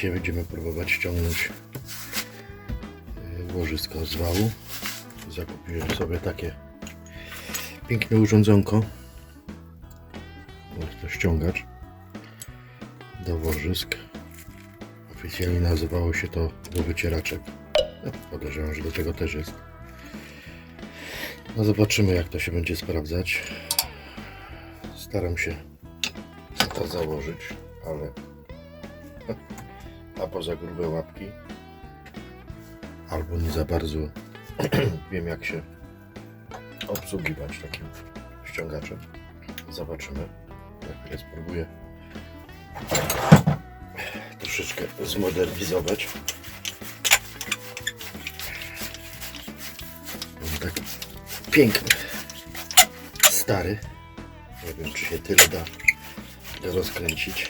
Dzisiaj będziemy próbować ściągnąć y, łożysko z wału. Zakupiłem sobie takie piękne urządzonko. Jest to ściągacz do łożysk. Oficjalnie nazywało się to wycieraczek. No, podejrzewam, że do tego też jest. No zobaczymy jak to się będzie sprawdzać. Staram się to założyć, ale a poza grube łapki albo nie za bardzo wiem jak się obsługiwać takim ściągaczem. Zobaczymy. Za chwilę spróbuję troszeczkę zmodernizować. Mam taki piękny, stary. Nie wiem, czy się tyle da rozkręcić.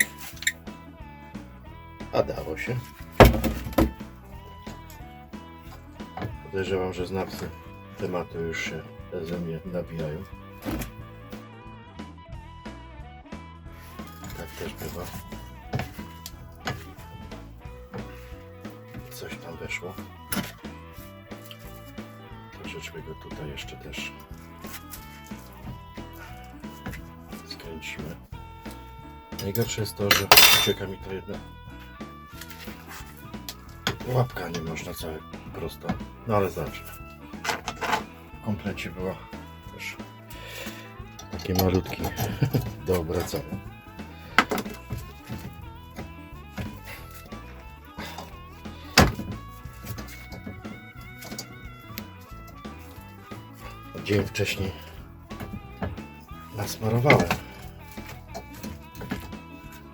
A dało się. Podejrzewam, że znawcy tematu już się ze mnie nabijają. Tak też bywa. Coś tam weszło. Troszeczkę go tutaj jeszcze też skręcimy. Najgorsze jest to, że ucieka mi to jedna łapka, nie można całe prosto. No ale zacznę. W komplecie była też takie malutki do obracania. Dzień wcześniej nasmarowałem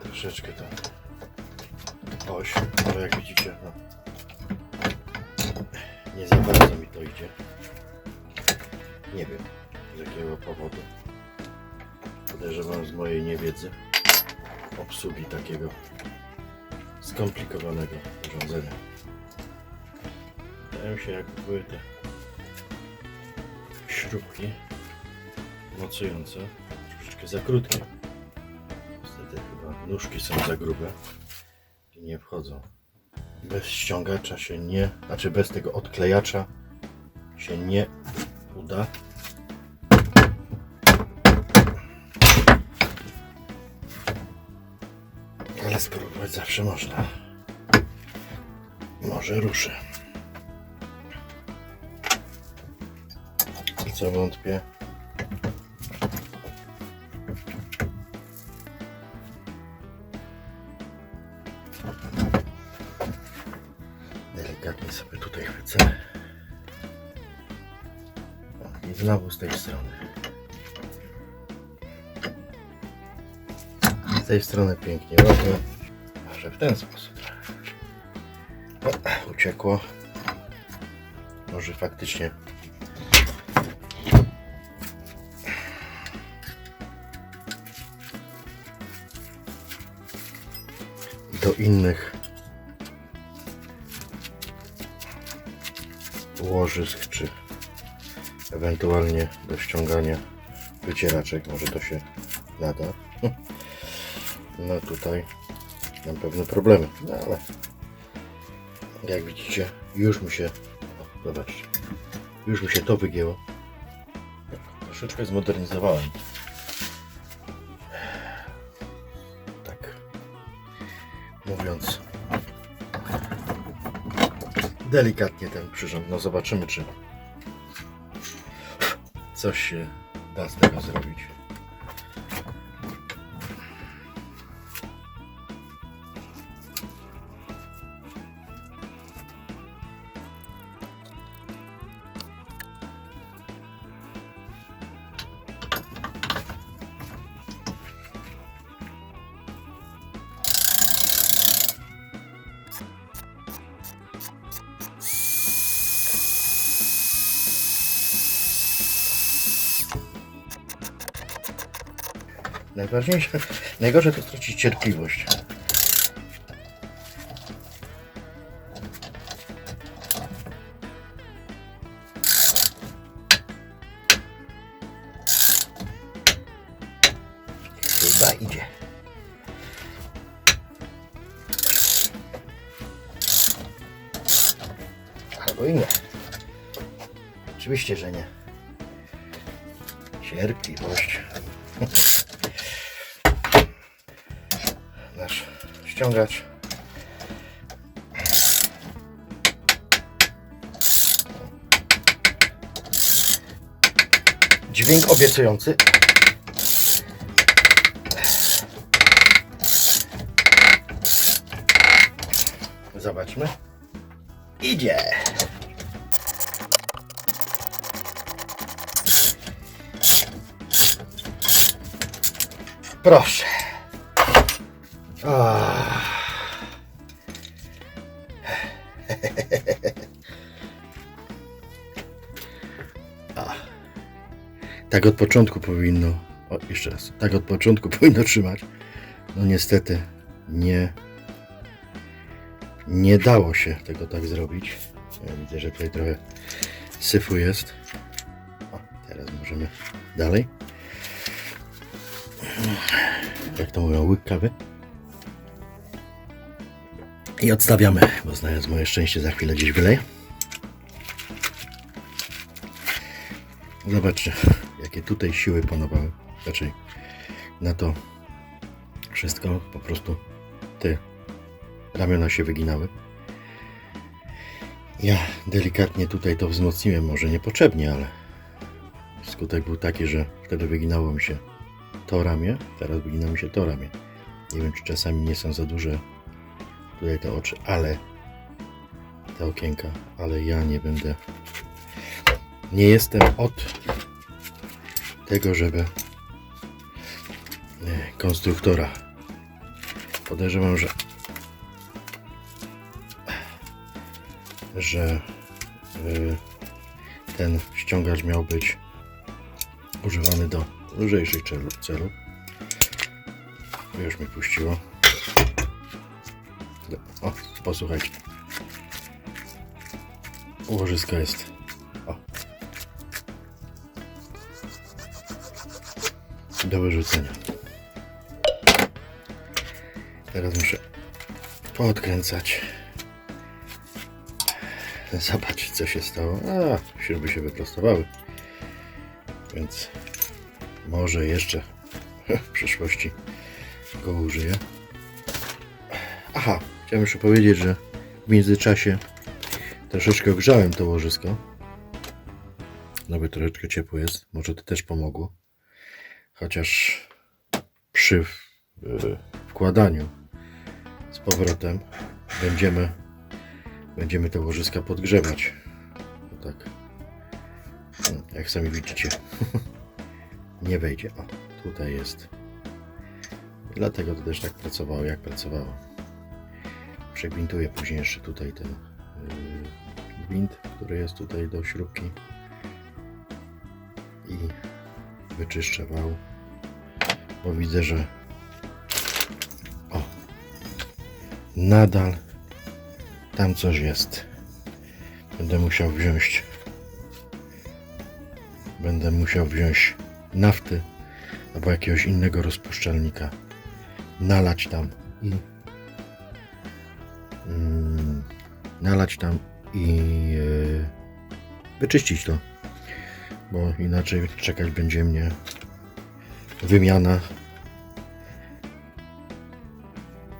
troszeczkę tam oś, ale jak widzicie, no, nie za bardzo mi to idzie. Nie wiem z jakiego powodu. Podejrzewam z mojej niewiedzy obsługi takiego skomplikowanego urządzenia. Wydaje się, jakby były te śrubki mocujące troszeczkę za krótkie. Niestety chyba nóżki są za grube i nie wchodzą. Bez ściągacza się nie, znaczy bez tego odklejacza się nie uda. Ale spróbować zawsze można. Może ruszę. I co wątpię, Delikatnie sobie tutaj chwycę. I znowu z tej strony. Z tej strony pięknie ładnie. Może w ten sposób. O, uciekło. Może faktycznie do innych łożysk, czy ewentualnie do ściągania wycieraczek, może to się nada. No tutaj mam pewne problemy, no ale jak widzicie, już mi się, o, zobaczcie, już mi się to wygięło. Troszeczkę zmodernizowałem. Tak mówiąc delikatnie ten przyrząd. No zobaczymy, czy coś się da z tego zrobić. Najważniejsze, najgorzej to stracić cierpliwość. Chyba idzie. Albo i nie. Oczywiście, że nie. Cierpliwość. ściągacz. Dźwięk obiecujący. Zobaczmy. Idzie. Proszę. Ah. Tak od początku powinno. O, jeszcze raz. Tak od początku powinno trzymać. No niestety nie. Nie dało się tego tak zrobić. Ja widzę, że tutaj trochę syfu jest. O, teraz możemy dalej. Jak to mówią, łyk kawy. I odstawiamy, bo znając moje szczęście za chwilę gdzieś wyleję. Zobaczcie, jakie tutaj siły panowały. Raczej na to wszystko po prostu te ramiona się wyginały. Ja delikatnie tutaj to wzmocniłem, może niepotrzebnie, ale skutek był taki, że wtedy wyginało mi się to ramię, teraz wygina mi się to ramię. Nie wiem, czy czasami nie są za duże tutaj te oczy, ale te okienka, ale ja nie będę. Nie jestem od tego, żeby e, konstruktora. Podejrzewam, że że y, ten ściągacz miał być używany do lżejszych celów. Już mi puściło. O, posłuchajcie. Łożysko jest. Do wyrzucenia. Teraz muszę poodkręcać. Zobaczyć co się stało. A, śruby się wyprostowały. Więc może jeszcze w przyszłości go użyję. Aha, chciałem jeszcze powiedzieć, że w międzyczasie troszeczkę ogrzałem to łożysko. Nawet troszeczkę ciepło jest. Może to też pomogło. Chociaż przy w- wkładaniu z powrotem będziemy będziemy te łożyska podgrzewać. No tak. Mm, Jak sami widzicie. nie wejdzie. O, tutaj jest. Dlatego to też tak pracowało, jak pracowało. Przegwintuję później jeszcze tutaj ten yy, gwint, który jest tutaj do śrubki. I wyczyszczę wał. Bo widzę, że o, nadal tam coś jest. Będę musiał wziąć Będę musiał wziąć nafty albo jakiegoś innego rozpuszczalnika, nalać tam i mm, nalać tam i e, wyczyścić to, bo inaczej czekać będzie mnie wymiana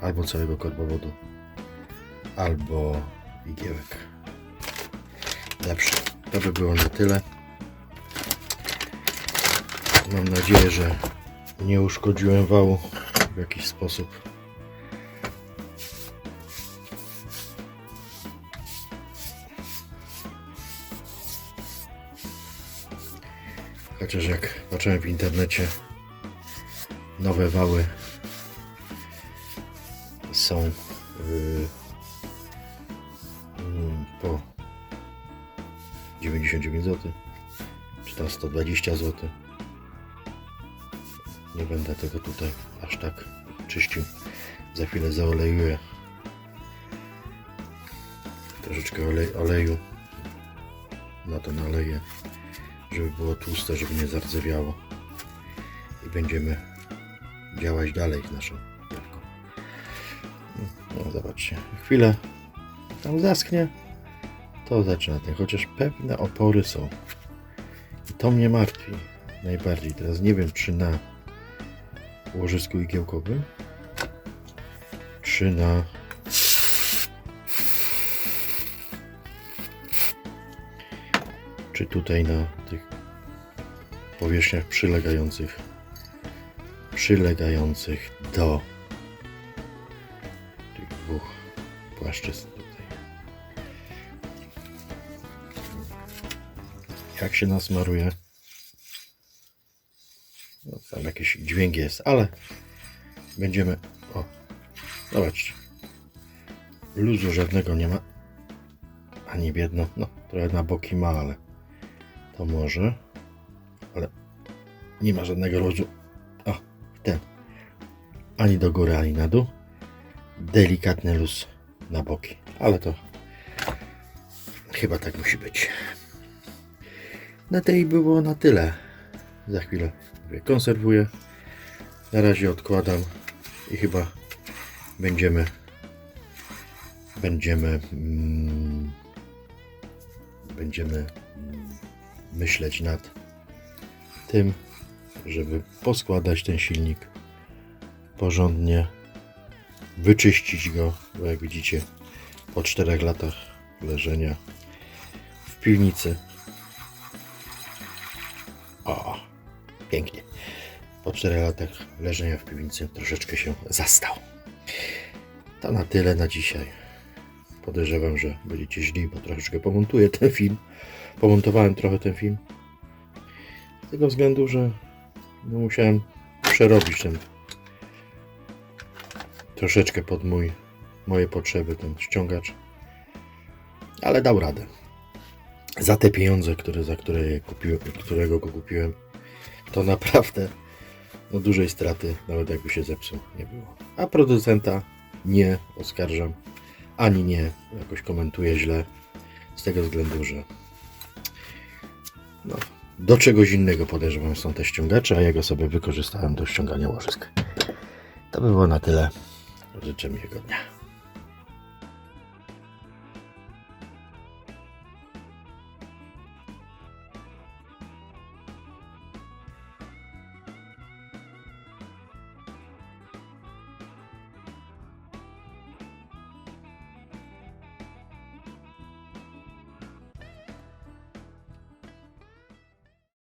albo całego korbowodu, albo igiełek. Dobrze, to by było na tyle. Mam nadzieję, że nie uszkodziłem wału w jakiś sposób. Chociaż jak patrzyłem w internecie, nowe wały są yy, po 99 zł, czy tam 120 zł. Nie będę tego tutaj aż tak czyścił. Za chwilę zaolejuję. Troszeczkę olej, oleju na to naleję, żeby było tłuste, żeby nie zardzewiało. I będziemy działać dalej z naszą jabłką. No zobaczcie, chwilę tam zasknie To zaczyna ten, chociaż pewne opory są. I to mnie martwi najbardziej. Teraz nie wiem, czy na łożysku igiełkowym, czy na czy tutaj na tych powierzchniach przylegających przylegających do tych dwóch płaszczyzn tutaj. Jak się nasmaruje? No, tam jakiś dźwięk jest, ale będziemy. O, zobaczcie. Luzu żadnego nie ma. Ani biedno. No, trochę na boki ma, ale to może. Ale nie ma żadnego luzu. O, ten. Ani do góry, ani na dół. Delikatny luz na boki. Ale to chyba tak musi być. Na tej było na tyle. Za chwilę konserwuję. Na razie odkładam i chyba będziemy będziemy mm, będziemy mm, myśleć nad tym, żeby poskładać ten silnik porządnie, wyczyścić go, bo jak widzicie po 4 latach leżenia w piwnicy o, pięknie. Po 4 latach leżenia w piwnicy troszeczkę się zastał. To na tyle na dzisiaj. Podejrzewam, że będziecie źli, bo troszeczkę pomontuję ten film. Pomontowałem trochę ten film. Z tego względu, że no, musiałem przerobić ten troszeczkę pod mój, moje potrzeby ten ściągacz. Ale dał radę za te pieniądze, które, za które kupiłem, którego go kupiłem, to naprawdę no, dużej straty, nawet jakby się zepsuł, nie było. A producenta nie oskarżam, ani nie jakoś komentuję źle, z tego względu, że no, do czegoś innego podejrzewam są te ściągacze, a ja go sobie wykorzystałem do ściągania łożysk. To by było na tyle. Życzę miłego dnia.